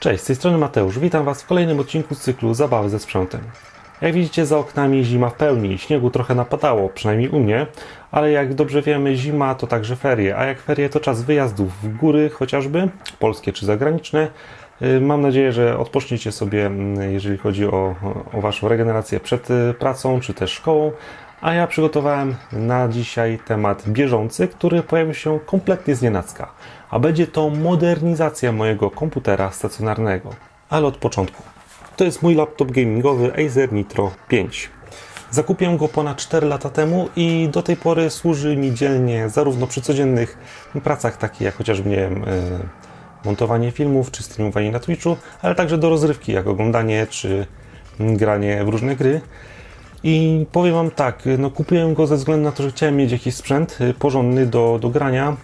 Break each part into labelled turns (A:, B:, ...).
A: Cześć, z tej strony Mateusz. Witam Was w kolejnym odcinku z cyklu Zabawy ze sprzętem. Jak widzicie, za oknami zima w pełni. Śniegu trochę napadało, przynajmniej u mnie, ale jak dobrze wiemy, zima to także ferie, a jak ferie to czas wyjazdów w góry chociażby, polskie czy zagraniczne. Y, Mam nadzieję, że odpoczniecie sobie, mm, jeżeli chodzi o, o Waszą regenerację przed y, pracą czy też szkołą. A ja przygotowałem na dzisiaj temat bieżący, który pojawił się kompletnie z nienacka. A będzie to modernizacja mojego komputera stacjonarnego. Ale od początku. To jest mój laptop gamingowy Acer Nitro 5. Zakupiłem go ponad 4 lata temu i do tej pory służy mi dzielnie zarówno przy codziennych pracach, takich jak chociażby nie wiem, e, montowanie filmów czy streamowanie na Twitchu, ale także do rozrywki, jak oglądanie czy granie w różne gry. I powiem Wam tak, no kupiłem go ze względu na to, że chciałem mieć jakiś sprzęt y, porządny do, do grania,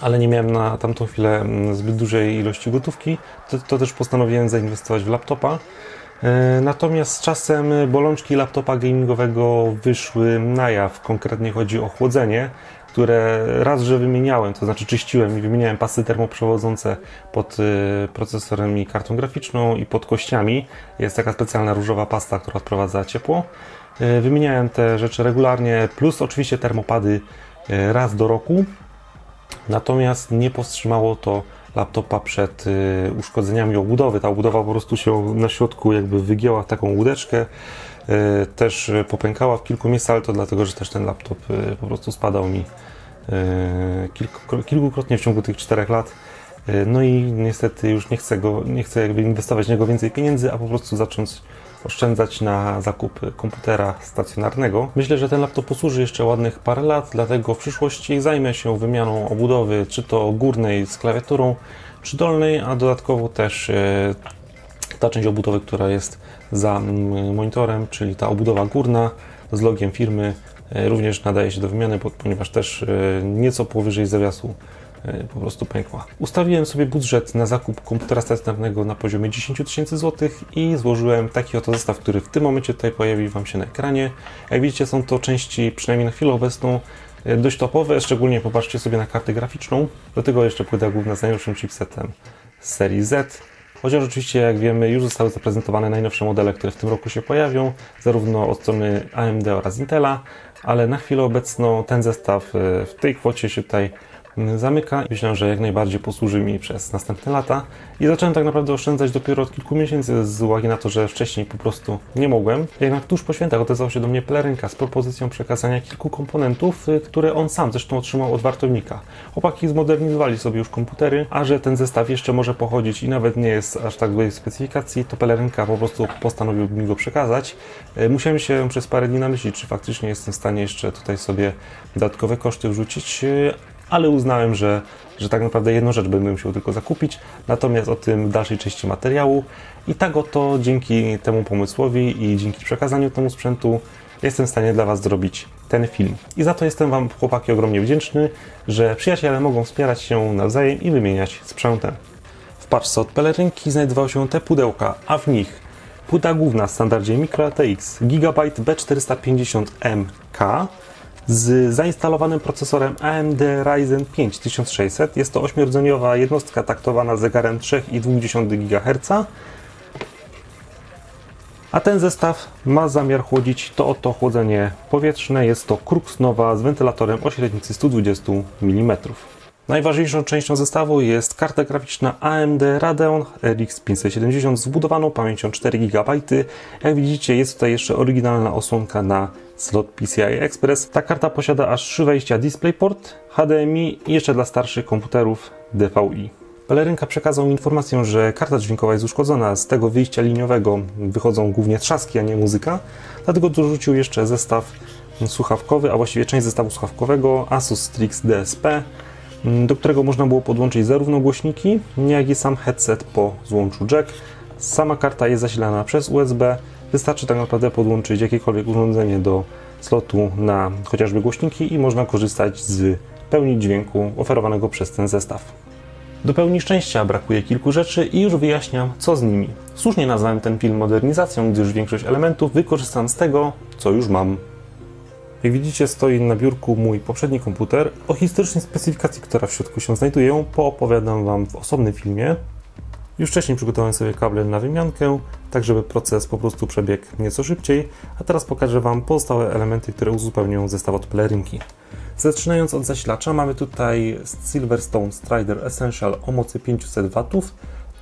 A: ale nie miałem na tamtą chwilę mm, zbyt dużej ilości gotówki, to, to też postanowiłem zainwestować w laptopa. E, Natomiast z czasem bolączki laptopa gamingowego wyszły na jaw. Konkretnie chodzi o chłodzenie, które raz, że wymieniałem, to znaczy czyściłem i wymieniałem pasy termoprzewodzące pod y, procesorem i kartą graficzną i pod kościami. Jest taka specjalna różowa pasta, która odprowadza ciepło. Y, Wymieniałem te rzeczy regularnie, plus oczywiście termopady y, raz do roku. Natomiast nie powstrzymało to laptopa przed y, uszkodzeniami obudowy. Ta obudowa po prostu się na środku jakby wygięła taką łódeczkę. Y, też popękała w kilku miejscach, ale to dlatego, że też ten laptop y, po prostu spadał mi kilku, kilkukrotnie w ciągu tych czterech lat. No i niestety już nie chcę go, nie chcę jakby inwestować w niego więcej pieniędzy, a po prostu zacząć oszczędzać na zakup komputera stacjonarnego. Myślę, że ten laptop posłuży jeszcze ładnych parę lat, dlatego w przyszłości zajmę się wymianą obudowy, czy to górnej z klawiaturą, czy dolnej, a dodatkowo też e, ta część obudowy, która jest za monitorem, czyli ta obudowa górna z logiem firmy, e, również nadaje się do wymiany, ponieważ też e, nieco powyżej zawiasu po prostu pękła. Ustawiłem sobie budżet na zakup komputera stacjonarnego na poziomie 10 tysięcy złotych i złożyłem taki oto zestaw, który w tym momencie tutaj pojawi Wam się na ekranie. Jak widzicie, są to części, przynajmniej na chwilę obecną, e, dość topowe, szczególnie popatrzcie sobie na kartę graficzną. Do tego jeszcze płyta główna z najnowszym chipsetem z serii Z. Chociaż oczywiście, jak wiemy, już zostały zaprezentowane najnowsze modele, które w tym roku się pojawią, zarówno od strony AMD oraz Intela, ale na chwilę obecną ten zestaw e, w tej kwocie się tutaj zamyka myślę, że jak najbardziej posłuży mi przez następne lata. I zacząłem tak naprawdę oszczędzać dopiero od kilku miesięcy z uwagi na to, że wcześniej po prostu nie mogłem. Jednak tuż po świętach odezwał się do mnie pelerynka z propozycją przekazania kilku komponentów, y, które on sam zresztą otrzymał od wartownika. Chłopaki zmodernizowali sobie już komputery, a że ten zestaw jeszcze może pochodzić i nawet nie jest aż tak złej specyfikacji, to pelerynka po prostu postanowił mi go przekazać. Y, Musiałem się przez parę dni namyślić, czy faktycznie jestem w stanie jeszcze tutaj sobie dodatkowe koszty wrzucić, y, ale uznałem, że, że tak naprawdę jedną rzecz będę musiał tylko zakupić, natomiast o tym w dalszej części materiału. I tak oto dzięki temu pomysłowi i dzięki przekazaniu temu sprzętu jestem w stanie dla Was zrobić ten film. I za to jestem Wam, chłopaki, ogromnie wdzięczny, że przyjaciele mogą wspierać się nawzajem i wymieniać sprzętem. W paczce od pelerynki znajdowały się te pudełka, a w nich płyta główna w standardzie MicroATX Gigabyte B450MK z zainstalowanym procesorem AMD Ryzen 5 1600. Jest to 8-rdzeniowa jednostka taktowana zegarem 3,2 GHz. A ten zestaw ma zamiar chłodzić to oto chłodzenie powietrzne. Jest to Crux Nova z wentylatorem o średnicy 120 mm. Najważniejszą częścią zestawu jest karta graficzna AMD Radeon RX 570 z pamięcią 4 GB. Jak widzicie, jest tutaj jeszcze oryginalna osłonka na slot PCI Express. Ta karta posiada aż 3 wejścia DisplayPort, HDMI i jeszcze dla starszych komputerów DVI. Pelerynka przekazał mi informację, że karta dźwiękowa jest uszkodzona. Z tego wyjścia liniowego wychodzą głównie trzaski, a nie muzyka. Dlatego dorzucił jeszcze zestaw słuchawkowy, a właściwie część zestawu słuchawkowego Asus Strix DSP, do którego można było podłączyć zarówno głośniki, jak i sam headset po złączu jack. Sama karta jest zasilana przez USB. Wystarczy tak naprawdę podłączyć jakiekolwiek urządzenie do slotu na chociażby głośniki i można korzystać z pełni dźwięku oferowanego przez ten zestaw. Do pełni szczęścia brakuje kilku rzeczy i już wyjaśniam, co z nimi. Słusznie nazwałem ten film modernizacją, gdyż większość elementów wykorzystam z tego, co już mam. Jak widzicie, stoi na biurku mój poprzedni komputer. O historycznej specyfikacji, która w środku się znajduje, poopowiadam Wam w osobnym filmie. Już wcześniej przygotowałem sobie kable na wymiankę, tak żeby proces po prostu przebiegł nieco szybciej, a teraz pokażę Wam pozostałe elementy, które uzupełnią zestaw od pelerynki. Zaczynając od zasilacza, mamy tutaj Silverstone Strider Essential o mocy 500 W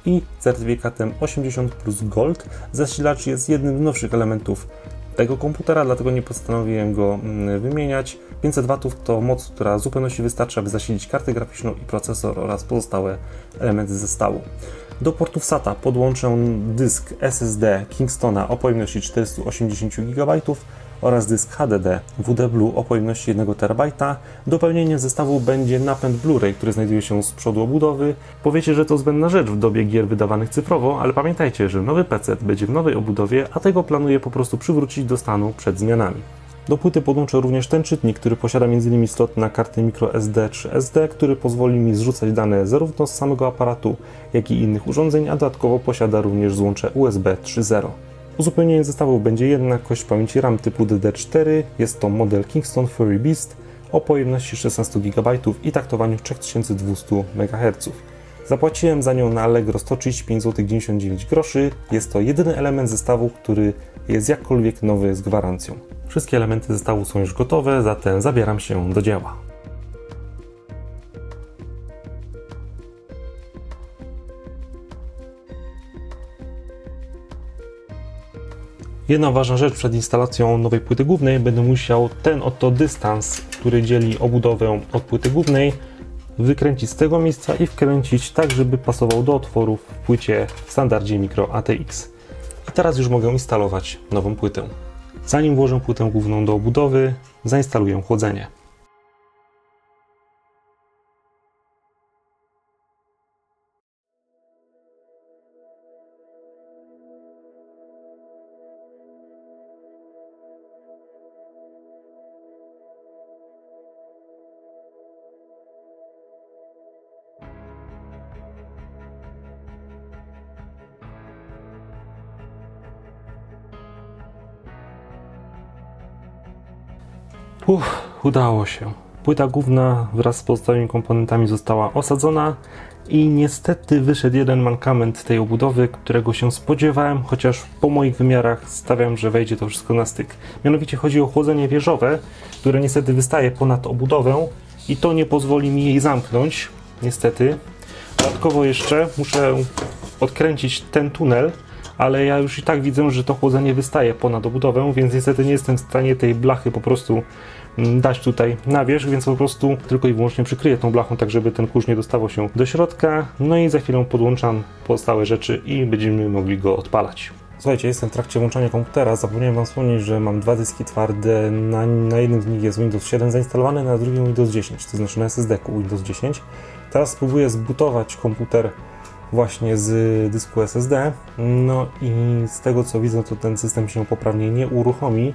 A: i certyfikatem 80 plus Gold. Zasilacz jest jednym z nowszych elementów tego komputera, dlatego nie postanowiłem go mm, wymieniać. 500 W to moc, która w zupełności wystarczy, aby zasilić kartę graficzną i procesor oraz pozostałe elementy zestawu. Do portów SATA podłączę dysk SSD Kingstona o pojemności 480 GB oraz dysk HDD WD Blue o pojemności 1 TB. Dopełnieniem zestawu będzie napęd Blu-ray, który znajduje się z przodu obudowy. Powiecie, że to zbędna rzecz w dobie gier wydawanych cyfrowo, ale pamiętajcie, że nowy PC będzie w nowej obudowie, a tego planuję po prostu przywrócić do stanu przed zmianami. Do płyty podłączę również ten czytnik, który posiada m.in. slot na karty microSD czy SD, który pozwoli mi zrzucać dane zarówno z samego aparatu, jak i innych urządzeń, a dodatkowo posiada również złącze USB 3.0. Uzupełnieniem zestawu będzie jedna kość pamięci RAM typu DD4, jest to model Kingston Fury Beast o pojemności 16 GB i taktowaniu 3200 MHz. Zapłaciłem za nią na Allegro 135 zł 99 groszy. Jest to jedyny element zestawu, który jest jakkolwiek nowy z gwarancją. Wszystkie elementy zestawu są już gotowe, zatem zabieram się do dzieła. Jedna ważna rzecz przed instalacją nowej płyty głównej, będę musiał ten oto dystans, który dzieli obudowę od płyty głównej, wykręcić z tego miejsca i wkręcić tak, żeby pasował do otworów w płycie w standardzie Micro ATX. I teraz już mogę instalować nową płytę. Zanim włożę płytę główną do obudowy, zainstaluję chłodzenie. Uff, udało się. Płyta główna wraz z pozostałymi komponentami została osadzona i niestety wyszedł jeden mankament tej obudowy, którego się spodziewałem, chociaż po moich wymiarach stawiam, że wejdzie to wszystko na styk. Mianowicie chodzi o chłodzenie wieżowe, które niestety wystaje ponad obudowę i to nie pozwoli mi jej zamknąć, niestety. Dodatkowo jeszcze muszę odkręcić ten tunel, ale ja już i tak widzę, że to chłodzenie wystaje ponad obudowę, więc niestety nie jestem w stanie tej blachy po prostu mm, dać tutaj na wierzch, więc po prostu tylko i wyłącznie przykryję tą blachą, tak żeby ten kurz nie dostawał się do środka. No i za chwilę podłączam pozostałe rzeczy i będziemy mogli go odpalać. Słuchajcie, jestem w trakcie włączania komputera. Zapomniałem Wam wspomnieć, że mam dwa dyski twarde. Na, na jednym z nich jest Windows 7 zainstalowany, na drugim Windows 10, to znaczy na SSD Windows 10. Teraz spróbuję zbutować komputer właśnie z dysku SSD. No i z tego co widzę, to ten system się poprawnie nie uruchomi.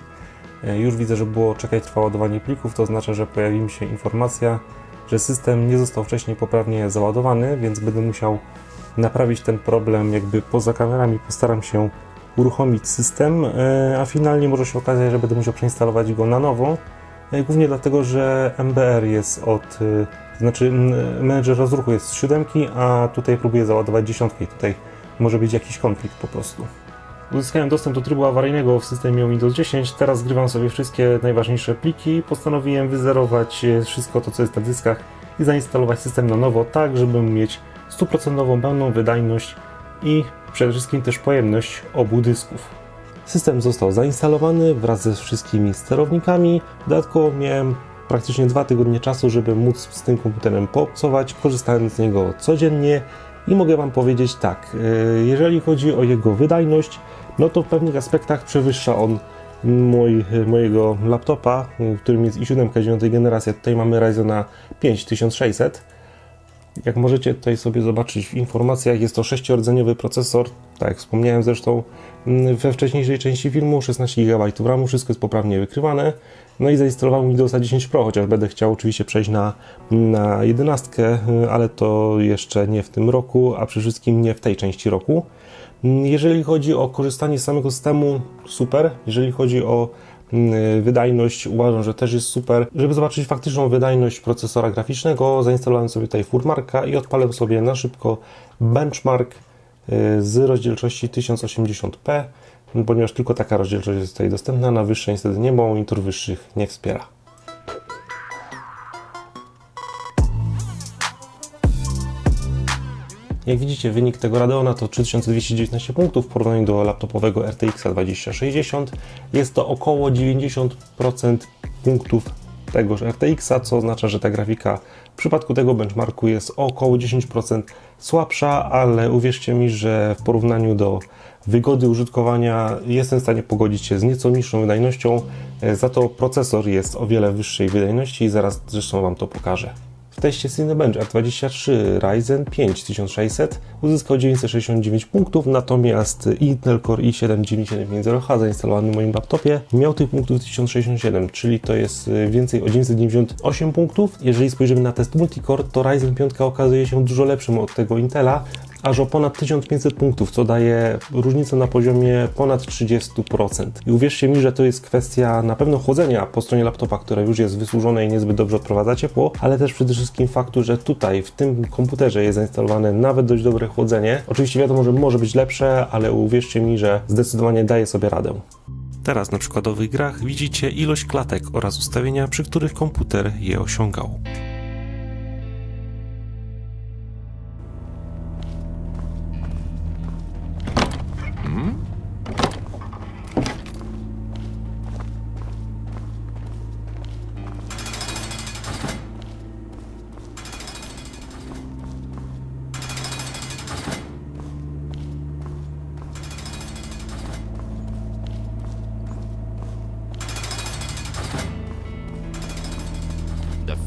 A: E, Już widzę, że było czekać trwa ładowanie plików, to oznacza, że pojawi mi się informacja, że system nie został wcześniej poprawnie załadowany, więc będę musiał naprawić ten problem jakby poza kamerami. Postaram się uruchomić system, e, a finalnie może się okazać, że będę musiał przeinstalować go na nowo. E, Głównie dlatego, że MBR jest od to znaczy menedżer rozruchu jest z siódemki, a tutaj próbuję załadować dziesiątkę i tutaj może być jakiś konflikt po prostu. Uzyskałem dostęp do trybu awaryjnego w systemie Windows 10. Teraz zgrywam sobie wszystkie najważniejsze pliki. Postanowiłem wyzerować e, wszystko to, co jest na dyskach i zainstalować system na nowo, tak żeby mieć stuprocentową pełną wydajność i przede wszystkim też pojemność obu dysków. System został zainstalowany wraz ze wszystkimi sterownikami. Dodatkowo miałem praktycznie dwa tygodnie czasu, żeby móc z tym komputerem poobcować, korzystając z niego codziennie i mogę Wam powiedzieć tak, e, jeżeli chodzi o jego wydajność, no to w pewnych aspektach przewyższa on mój, mojego laptopa, którym jest i7 9 generacja. Tutaj mamy Ryzena 5 1600. Jak możecie tutaj sobie zobaczyć w informacjach, jest to sześciordzeniowy procesor, tak jak wspomniałem zresztą mm, we wcześniejszej części filmu, 16 GB RAMu, wszystko jest poprawnie wykrywane. No i zainstalowałem Windowsa 10 Pro, chociaż będę chciał oczywiście przejść na, na 11, ale to jeszcze nie w tym roku, a przede wszystkim nie w tej części roku. Jeżeli chodzi o korzystanie z samego systemu, super. Jeżeli chodzi o mm, wydajność, uważam, że też jest super. Żeby zobaczyć faktyczną wydajność procesora graficznego, zainstalowałem sobie tutaj Furmarka i odpalę sobie na szybko benchmark y, z rozdzielczości 1080p, ponieważ tylko taka rozdzielczość jest tutaj dostępna, na wyższe niestety nie, bo monitor wyższych nie wspiera. Jak widzicie, wynik tego Radeona to 3219 punktów w porównaniu do laptopowego RTX 2060. Jest to około 90% punktów tegoż RTX, co oznacza, że ta grafika w przypadku tego benchmarku jest około 10% słabsza, ale uwierzcie mi, że w porównaniu do wygody użytkowania jestem w stanie pogodzić się z nieco niższą wydajnością, e, za to procesor jest o wiele wyższej wydajności i zaraz zresztą Wam to pokażę. Teście Cinebench R23 Ryzen 5 1600 uzyskał 969 punktów, natomiast Intel Core i7 9750H zainstalowany w moim laptopie miał tych punktów 1067, czyli to jest y, więcej o 998 punktów. Jeżeli spojrzymy na test multicore, to Ryzen 5 okazuje się dużo lepszym od tego Intela, aż o ponad 1500 punktów, co daje różnicę na poziomie ponad 30%. I uwierzcie mi, że to jest kwestia na pewno chłodzenia po stronie laptopa, które już jest wysłużone i niezbyt dobrze odprowadza ciepło, ale też przede wszystkim faktu, że tutaj w tym komputerze jest zainstalowane nawet dość dobre chłodzenie. Oczywiście wiadomo, że może być lepsze, ale uwierzcie mi, że zdecydowanie daje sobie radę. Teraz na przykładowych grach widzicie ilość klatek oraz ustawienia, przy których komputer je osiągał.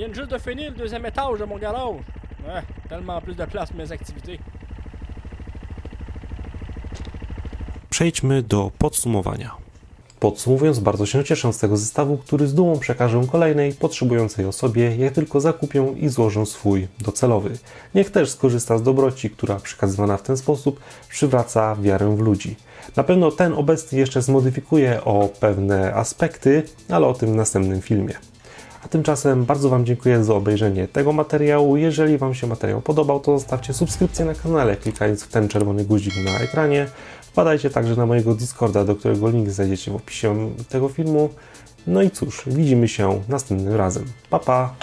B: viens juste de finir le deuxième étage de mon garage. Ouais, tellement plus de place pour mes activités.
A: Przejdźmy do podsumowania. Podsumowując, bardzo się cieszę z tego zestawu, który z dumą przekażę kolejnej potrzebującej osobie, jak tylko zakupię i złożę swój docelowy. Niech też skorzysta z dobroci, która przekazywana w ten sposób przywraca wiarę w ludzi. Na pewno ten obecny jeszcze zmodyfikuje o pewne aspekty, ale o tym w następnym filmie. A tymczasem bardzo Wam dziękuję za obejrzenie tego materiału. Jeżeli Wam się materiał podobał, to zostawcie subskrypcję na kanale, klikając w ten czerwony guzik na ekranie. Wpadajcie także na mojego Discorda, do którego link znajdziecie w opisie tego filmu. No i cóż, widzimy się następnym razem. Pa pa!